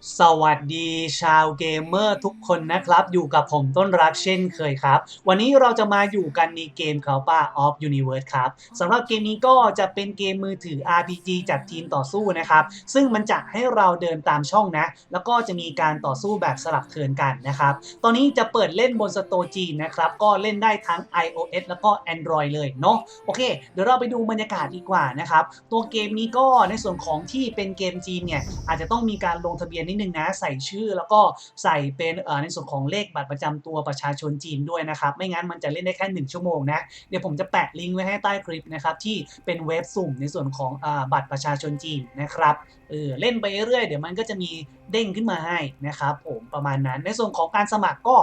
สวัสดีชาวเกมเมอร์ทุกคนนะครับ อยู่กับผมต้นรักเช่นเคยครับ วันนี้เราจะมาอยู่กันในเกมเขาป่า of Universe ครับสำหรับเกมนี้ก็จะเป็นเกมมือถือ RPG จัดทีมต่อสู้นะครับ ซึ่งมันจะให้เราเดินตามช่องนะ แล้วก็จะมีการต่อสู้แบบสลับเทินกันนะครับ ตอนนี้จะเปิดเล่นบนสโตจีนนะครับ ก็เล่นได้ทั้ง iOS แล้วก็ Android เลยเนาะโอเค เดี๋ยวเราไปดูบรรยากาศดีกว่านะครับตัวเกมนี้ก็ในส่วนของที่เป็นเกมจีนเนี่ยอาจจะต้องมีการลงทะเบียนนิดนึงนะ ใส่ชื่อแล้วก็ใส่เป็นในส่วนของเลขบัตรประจำตัวประชาชนจีนด้วยนะครับ ไม่งั้นมันจะเล่นได้แค่ 1 ชั่วโมงนะ เดี๋ยวผมจะแปะลิงก์ไว้ให้ใต้คลิปนะครับ ที่เป็นเว็บสุ่มในส่วนของอบัตรประชาชนจีนนะครับเออเล่นไปเรื่อยเดี๋ยวมันก็จะมีเด้งขึ้นมาให้นะครับผมประมาณนั้น ในส่วนของการสมัครก็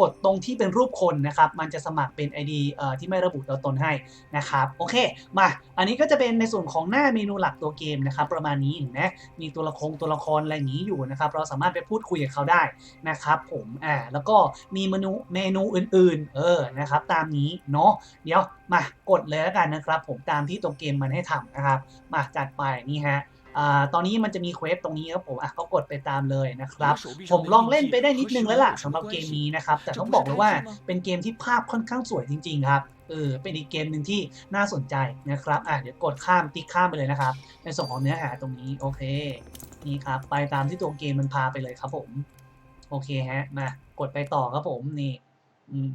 กดตรงที่เป็นรูปคนนะครับ มันจะสมัครเป็น ID เอ่อที่ไม่ระบุตัวตนให้นะครับโอเค มาอันนี้ก็จะเป็นในส่วนของหน้าเมนูหลักตัวเกมนะครับ ประมาณนี้นไหมมีตัวละครตัวละครอะไรอย่างนี้อยู่นะครับ เราสามารถไปพูดคุยกับเขาได้นะครับผมอ่าแล้วก็มีเมนูเมนูอื่น ๆ เออนะครับ ตามนี้เนาะเดี๋ยวมากดเลยแล้วกันนะครับ ผมตามที่ตัวเกมมันให้ทำนะครับ มาจัดไปนี่ฮะอตอนนี้มันจะมีเควสตรงนี้ครับผมอะก็กดไปตามเลยนะครับ ผมลองเล่นไปได้นิดนึงแล้วล่ะสำหรับเกมนี้นะครับ แต่ต้องบอกเลยว่าเป็นเกมที่ภาพค่อนข้างสวยจริง ๆ ครับเออเป็นอีกเกมหนึ่งที่น่าสนใจนะครับอะเดี๋ยวกดข้ามติ๊กข้ามไปเลยนะครับ ในส่วนของเนื้อหาตรงนี้โอเคนี่ครับ ไปตามที่ตัวเกมมันพาไปเลยครับผม โอเคฮะมากดไปต่อครับผมนี่ อืม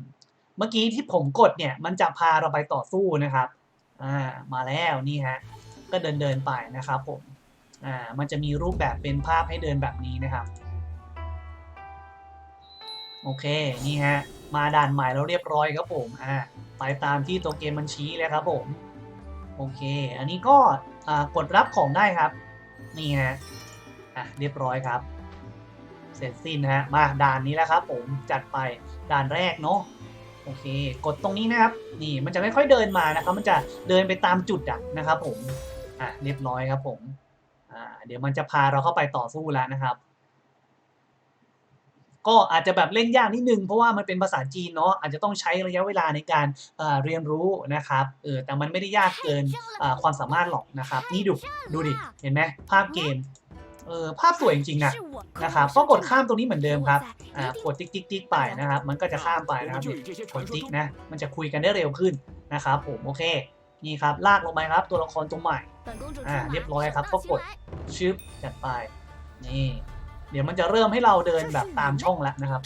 เมื่อกี้ที่ผมกดเนี่ย มันจะพาเราไปต่อสู้นะครับ อ่า มาแล้วนี่ฮะ ก็เดินเดินไปนะครับผม อ่า มันจะมีรูปแบบเป็นภาพให้เดินแบบนี้นะครับ โอเค นี่ฮะ มาด่านใหม่แล้วเรียบร้อยครับผม อ่า ไปตามที่ตัวเกมมันชี้เลยครับผม โอเค อันนี้ก็ อ่า กดรับของได้ครับ นี่ฮะ อะเรียบร้อยครับ เสร็จสิ้นนะฮะมาด่านนี้แล้วครับผมจัดไปด่านแรกเนาะโอเค กดตรงนี้นะครับนี่มันจะไม่ค่อยเดินมานะครับ มันจะเดินไปตามจุดอะนะครับ ผมอะเรียบร้อยครับ ผมอ่าเดี๋ยวมันจะพาเราเข้าไปต่อสู้แล้วนะครับ ก็อาจจะแบบเล่นยากนิดนึงเพราะว่ามันเป็นภาษาจีนเนาะอาจจะต้องใช้ระยะเวลาในการเรียนรู้นะครับเออแต่มันไม่ได้ยากเกินความสามารถหรอกนะครับ นี่ดูดูดิเห็นไหมภาพเกม ออภาพสวยจริงๆนะนะครับก็กดข้ามตรงนี้เหมือนเดิมครับอ่ากดติ๊กติ๊กติ๊กไปนะครับ มันก็จะข้ามไปนะครับนี่กดติ๊กนะมันจะคุยกันได้เร็วขึ้นนะครับผมโอเคนี่ครับลากลงไปครับตัวละครตัวใหม่อ่าเรียบร้อยครับก็กดชึบจัดไปนี่เดี๋ยวมันจะเริ่มให้เราเดินแบบตามช่องแล้วนะครับ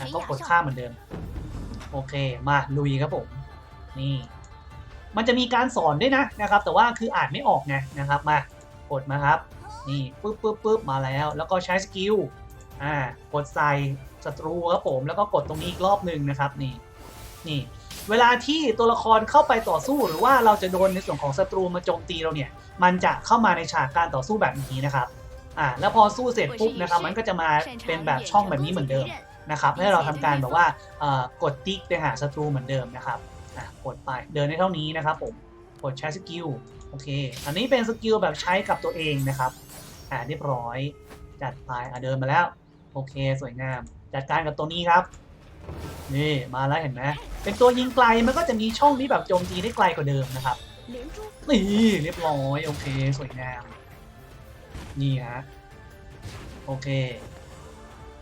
อ่ก็กดข้ามเหมือนเดิม โอเค มาลุยครับผม นี่ มันจะมีการสอนด้วยนะนะครับ แต่ว่าคืออ่านไม่ออกไงนะครับ มากดมาครับ นี่ปึ๊บปึ๊บปึ๊บมาแล้ว แล้วก็ใช้สกิลอ่ากดใส่ศัตรูครับผมแล้วก็กดตรงนี้อีกรอบหนึ่งนะครับนี่นี่ เวลาที่ตัวละครเข้าไปต่อสู้หรือว่าเราจะโดนในส่วนของศัตรูมาโจมตีเราเนี่ย มันจะเข้ามาในฉากการต่อสู้แบบนี้นะครับอ่าแล้วพอสู้เสร็จปุ๊บนะครับมันก็จะมาเป็นแบบช่องแบบนี้เหมือนเดิมนะครับให้เราทำการแบบว่าเอ่อกดติ๊กไปหาศัตรูเหมือนเดิมนะครับอะกดไปเดินได้เท่านี้นะครับผมกดใช้สกิล โอเค อันนี้เป็นสกิลแบบใช้กับตัวเองนะครับ อ่าเรียบร้อย จัดไปอะเดินมาแล้ว โอเค สวยงาม จัดการกับตัวนี้ครับ นี่มาแล้วเห็นไหมเป็นตัวยิงไกลมันก็จะมีช่องที่แบบโจมตีได้ไกลกว่าเดิมนะครับ นี่เรียบร้อย โอเค สวยงาม นี่ฮะ โอเค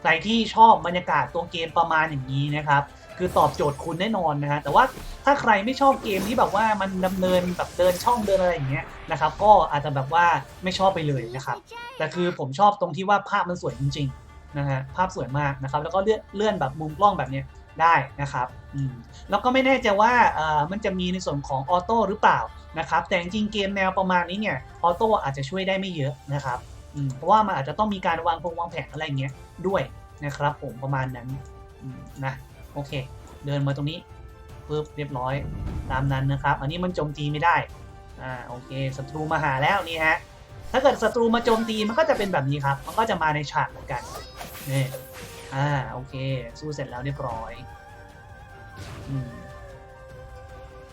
ใครที่ชอบบรรยากาศตัวเกมประมาณอย่างนี้นะครับ คือตอบโจทย์คุณแน่นอนนะฮะแต่ว่าถ้าใครไม่ชอบเกมที่แบบว่ามันดำเนินแบบเดินช่องเดินอะไรอย่างเงี้ยนะครับก็อาจจะแบบว่าไม่ชอบไปเลยนะครับแต่คือผมชอบตรงที่ว่าภาพมันสวยจริงๆนะฮะภาพสวยมากนะครับแล้วก็เลื่อนเลื่อนแบบมุมกล้องแบบเนี้ยได้นะครับอืมแล้วก็ไม่แน่ใจว่าเอ่อมันจะมีในส่วนของออโต้หรือเปล่านะครับแต่จริงเกมแนวประมาณนี้เนี่ยออโต้อาจจะช่วยได้ไม่เยอะนะครับอืมเพราะว่ามันอาจจะต้องมีการวางพงวางแผนอะไรอย่างเงี้ยด้วยนะครับผมประมาณนั้นนะ โอเค เดินมาตรงนี้ปึ๊บเรียบร้อยตามนั้นนะครับ อันนี้มันโจมตีไม่ได้อ่าโอเคศัตรูมาหาแล้วนี่ฮะถ้าเกิดศัตรูมาโจมตีมันก็จะเป็นแบบนี้ครับ มันก็จะมาในฉากเหมือนกันนี่อ่าโอเค สู้เสร็จแล้วเรียบร้อยอืม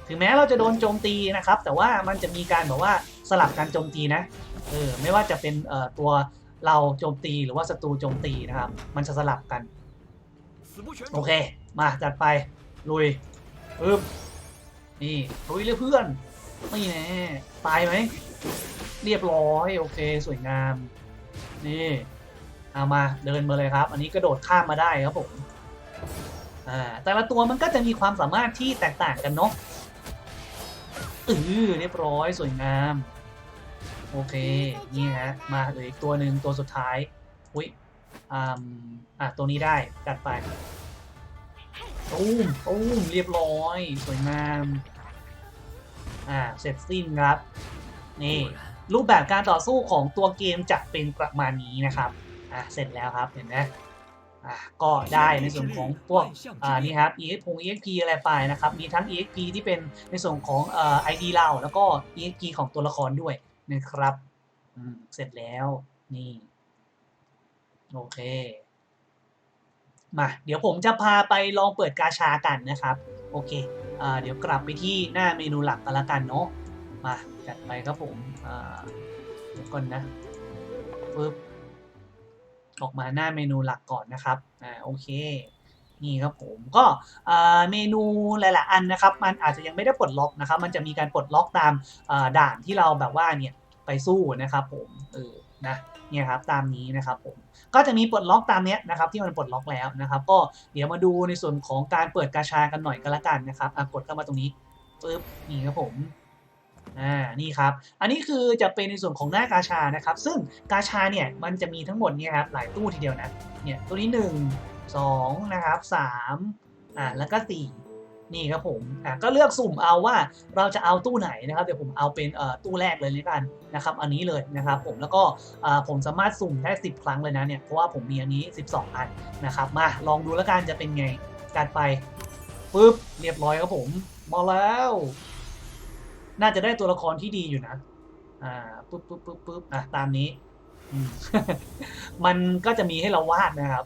ถึงแม้เราจะโดนโจมตีนะครับ แต่ว่ามันจะมีการแบบว่าสลับการโจมตีนะเออไม่ว่าจะเป็นเอ่อตัวเราโจมตีหรือว่าศัตรูโจมตีนะครับ มันจะสลับกัน โอเค มาจัดไปลุยปึ๊บนี่ลุยเลยเพื่อนไม่แน่ตายไหมเรียบร้อยโอเคสวยงาม นี่เอามาเดินมาเลยครับ อันนี้กระโดดข้ามมาได้ครับผมอ่าแต่ละตัวมันก็จะมีความสามารถที่แตกต่างกันเนาะเออเรียบร้อยสวยงาม โอเคนี่ฮะมาเหลืออีกตัวหนึ่งตัวสุดท้ายอุ้ยอ่าอะตัวนี้ได้จัดไป ตุ้มตุ้มเรียบร้อย สวยงาม อ่า เสร็จสิ้นครับ นี่ รูปแบบการต่อสู้ของตัวเกมจะเป็นประมาณนี้นะครับ อะเสร็จแล้วครับ เห็นไหมอะก็ได้ในส่วนของพวกอ่านี่ครับ EXP พง EXP อะไรไปนะครับ มีทั้ง EXP ที่เป็นในส่วนของเอ่อ ID เรา แล้วก็ EXP ของตัวละครด้วยนะครับอืมเสร็จแล้ว นี่ โอเค มาเดี๋ยวผมจะพาไปลองเปิดกาชากันนะครับ โอเคอ่าเดี๋ยวกลับไปที่หน้าเมนูหลักกันละกันเนาะมาจัดไปครับผมอ่าเดี๋ยวก่อนนะปึ๊บออกมาหน้าเมนูหลักก่อนนะครับอ่าโอเคนี่ครับผมก็เมนูหลายๆอันนะครับ มันอาจจะยังไม่ได้ปลดล็อกนะครับ มันจะมีการปลดล็อกตามด่านที่เราแบบว่าเนี่ยไปสู้นะครับผมเออ นะเนี่ยครับตามนี้นะครับผมก็จะมีปลดล็อกตามเนี้ยนะครับที่มันปลดล็อกแล้วนะครับ ก็เดี๋ยวมาดูในส่วนของการเปิดกาชากันหน่อยกันละกันนะครับกดเข้ามาตรงนี้ปึ๊บนี่ครับผมอ่านี่ครับ อันนี้คือจะเป็นในส่วนของหน้ากาชานะครับ ซึ่งกาชาเนี่ยมันจะมีทั้งหมดเนี่ยครับหลายตู้ทีเดียวนะเนี่ยตัวนี้ 1 2นะครับ3อ่าแล้วก็4 นี่ครับผมอ่าก็เลือกสุ่มเอาว่าเราจะเอาตู้ไหนนะครับเดี๋ยวผมเอาเป็นตู้แรกเลยเลยกันนะครับอันนี้เลยนะครับผมแล้วก็ผมสามารถสุ่มได้ 10 ครั้งเลยนะเนี่ยเพราะว่าผมมีอันนี้ 12 อันนะครับมาลองดูแล้วกันจะเป็นไงการไปปึ๊บเรียบร้อยครับผมมาแล้ว น่าจะได้ตัวละครที่ดีอยู่นะอ่าปึ๊บปึ๊บปึ๊บปึ๊บอะตามนี้มันก็จะมีให้เราวาดนะครับ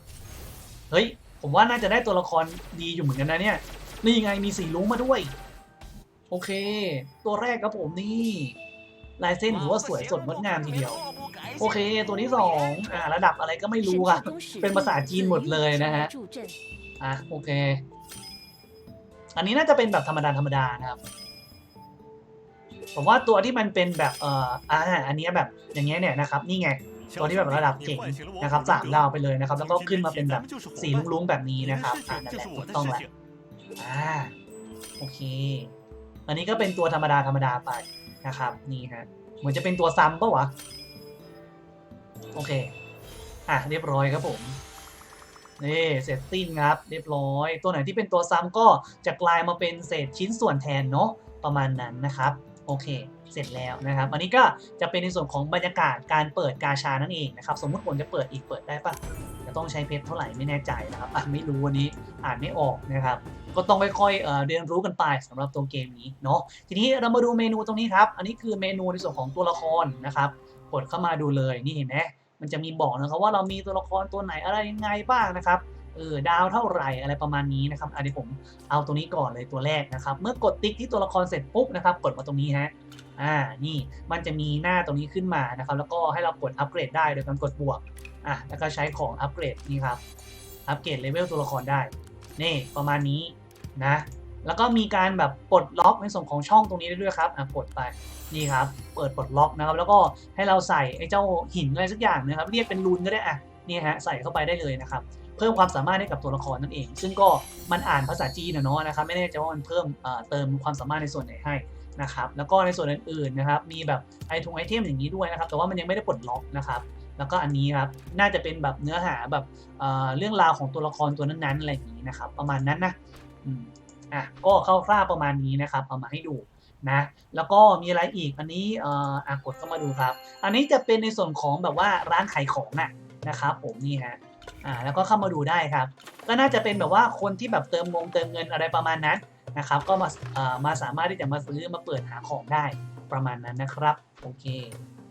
เฮ้ย ผมว่าน่าจะได้ตัวละครดีอยู่เหมือนกันนะเนี่ย นี่ไงมีสีลุงมาด้วย โอเค ตัวแรกครับผมนี่ลายเส้นถือว่าสวยสดงดงามทีเดียว โอเค ตัวที่สองอ่าระดับอะไรก็ไม่รู้อะเป็นภาษาจีนหมดเลยนะฮะอะโอเค อันนี้น่าจะเป็นแบบธรรมดาธรรมดานะครับผมว่าตัวที่มันเป็นแบบเอ่ออ่าอันเนี้ยแบบอย่างเงี้ยเนี่ยนะครับ นี่ไงตัวที่แบบระดับเก่งนะครับสามดาวไปเลยนะครับ แล้วก็ขึ้นมาเป็นแบบสีลุ้งๆแบบนี้นะครับอ่านั่นแหละถูกต้องแหละ อ่าโอเค อันนี้ก็เป็นตัวธรรมดาธรรมดาไปนะครับ นี่ฮะเหมือนจะเป็นตัวซ้ำปะวะ โอเค อะเรียบร้อยครับผมนี่เสร็จสิ้นครับ เรียบร้อย ตัวไหนที่เป็นตัวซ้ำก็จะกลายมาเป็นเศษชิ้นส่วนแทนเนาะประมาณนั้นนะครับ โอเค เสร็จแล้วนะครับ อันนี้ก็จะเป็นในส่วนของบรรยากาศการเปิดกาชานั่นเองนะครับ สมมติผมจะเปิดอีกเปิดได้ปะจะต้องใช้เพชรเท่าไหร่ไม่แน่ใจนะครับอะไม่รู้วันนี้อ่านไม่ออกนะครับ ก็ต้องค่อยๆเอ่อเรียนรู้กันไปสำหรับตัวเกมนี้เนาะ ทีนี้เรามาดูเมนูตรงนี้ครับ อันนี้คือเมนูในส่วนของตัวละครนะครับ กดเข้ามาดูเลย นี่เห็นไหมมันจะมีบอกนะครับว่าเรามีตัวละครตัวไหนอะไรยังไงบ้างนะครับ เออดาวเท่าไหร่อะไรประมาณนี้นะครับอันนี้ผมเอาตัวนี้ก่อนเลยตัวแรกนะครับ เมื่อกดติ๊กที่ตัวละครเสร็จปุ๊บนะครับ กดมาตรงนี้ฮะอ่านี่มันจะมีหน้าตรงนี้ขึ้นมานะครับ แล้วก็ให้เรากดอัปเกรดได้โดยการกดบวกอะแล้วก็ใช้ของอัปเกรดนี่ครับอัปเกรดเลเวลตัวละครได้นี่ประมาณนี้นะแล้วก็มีการแบบปลดล็อกในส่วนของช่องตรงนี้ได้ด้วยครับอะกดไปนี่ครับ เปิดปลดล็อกนะครับ แล้วก็ให้เราใส่ไอ้เจ้าหินอะไรสักอย่างนะครับ เรียกเป็นรูนก็ได้อะนี่ฮะใส่เข้าไปได้เลยนะครับ เพิ่มความสามารถให้กับตัวละครนั่นเอง ซึ่งก็มันอ่านภาษาจีนนะเนาะนะครับไม่แน่ใจว่ามันเพิ่มเติมความสามารถในส่วนไหนให้นะครับแล้วก็ในส่วนอื่นๆนะครับมีแบบไอทงไอเทมอย่างนี้ด้วยนะครับแต่ว่ามันยังไม่ได้ปลดล็อกนะครับแล้วก็อันนี้ครับน่าจะเป็นแบบเนื้อหาแบบเเรื่องราวของตัวละครตัวนั้นๆอะไรอย่างนี้นะครับประมาณนั้นนะอืมอะก็คร่าวๆประมาณนี้นะครับเอามาให้ดูนะแล้วก็มีอะไรอีกอันนี้เอ่ออะกดเข้ามาดูครับ อันนี้จะเป็นในส่วนของแบบว่าร้านขายของน่ะนะครับผมนี่ฮะ อ่าแล้วก็เข้ามาดูได้ครับ ก็น่าจะเป็นแบบว่าคนที่แบบเติมงงเติมเงินอะไรประมาณนั้นนะครับ ก็มาเอ่อมาสามารถที่จะมาซื้อมาเปิดหาของได้ประมาณนั้นนะครับโอเค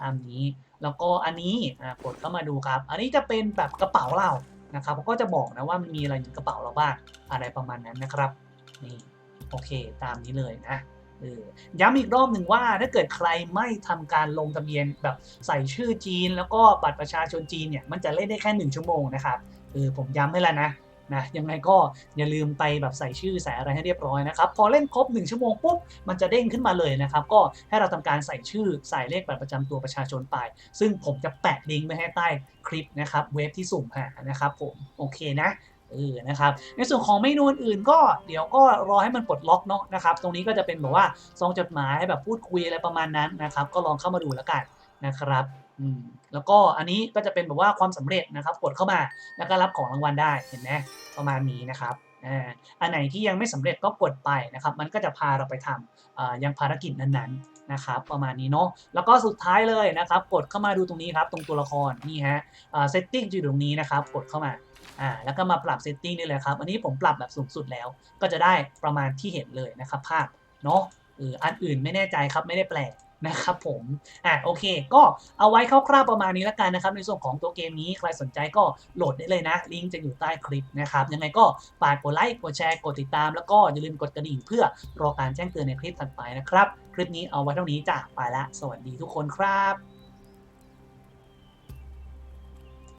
ตามนี้แล้วก็อันนี้อ่ากดเข้ามาดูครับ อันนี้จะเป็นแบบกระเป๋าเรานะครับก็จะบอกนะว่ามันมีอะไรอยู่ในกระเป๋าเราบ้างอะไรประมาณนั้นนะครับนี่โอเค ตามนี้เลยนะ ย้ำอีกรอบหนึ่งว่าถ้าเกิดใครไม่ทำการลงทะเบียนแบบใส่ชื่อจีน แล้วก็บัตรประชาชนจีนเนี่ยมันจะเล่นได้แค่ 1 ชั่วโมงนะครับเออผมย้ำให้แล้วนะนะยังไงก็อย่าลืมไปแบบใส่ชื่อใส่อะไรให้เรียบร้อยนะครับ พอเล่นครบ 1 ชั่วโมงปุ๊บมันจะเด้งขึ้นมาเลยนะครับ ก็ให้เราทำการใส่ชื่อใส่เลขบัตรประจำตัวประชาชนไป ซึ่งผมจะแปะลิงก์ไว้ให้ใต้คลิปนะครับ เว็บที่สุ่มหานะครับผมโอเคนะ เออนะครับ ในส่วนของเมนูอื่นก็เดี๋ยวก็รอให้มันปลดล็อกเนาะนะครับ ตรงนี้ก็จะเป็นแบบว่าซองจดหมายแบบพูดคุยอะไรประมาณนั้นนะครับ ก็ลองเข้ามาดูแล้วกันนะครับอืมแล้วก็อันนี้ก็จะเป็นแบบว่าความสำเร็จนะครับ กดเข้ามาแล้วก็รับของรางวัลได้เห็นไหมประมาณนี้นะครับอ่าอันไหนที่ยังไม่สำเร็จก็กดไปนะครับ มันก็จะพาเราไปทำอ่ายังภารกิจนั้นๆนะครับ ประมาณนี้เนาะแล้วก็สุดท้ายเลยนะครับ กดเข้ามาดูตรงนี้ครับ ตรงตัวละครนี่ฮะอ่า setting จะอยู่ตรงนี้นะครับ กดเข้ามา อ่าแล้วก็มาปรับเซตติ้งนี่เลยครับ อันนี้ผมปรับแบบสูงสุดแล้ว ก็จะได้ประมาณที่เห็นเลยนะครับภาพเนาะเอออันอื่นไม่แน่ใจครับไม่ได้แปลนะครับผมอ่าโอเค ก็เอาไว้คร่าวๆประมาณนี้แล้วกันนะครับ ในส่วนของตัวเกมนี้ใครสนใจก็โหลดได้เลยนะ ลิงก์จะอยู่ใต้คลิปนะครับ ยังไงก็ฝากกดไลค์กดแชร์กดติดตาม แล้วก็อย่าลืมกดกระดิ่งเพื่อรอการแจ้งเตือนในคลิปถัดไปนะครับ คลิปนี้เอาไว้เท่านี้จ้ะไปละ สวัสดีทุกคนครับ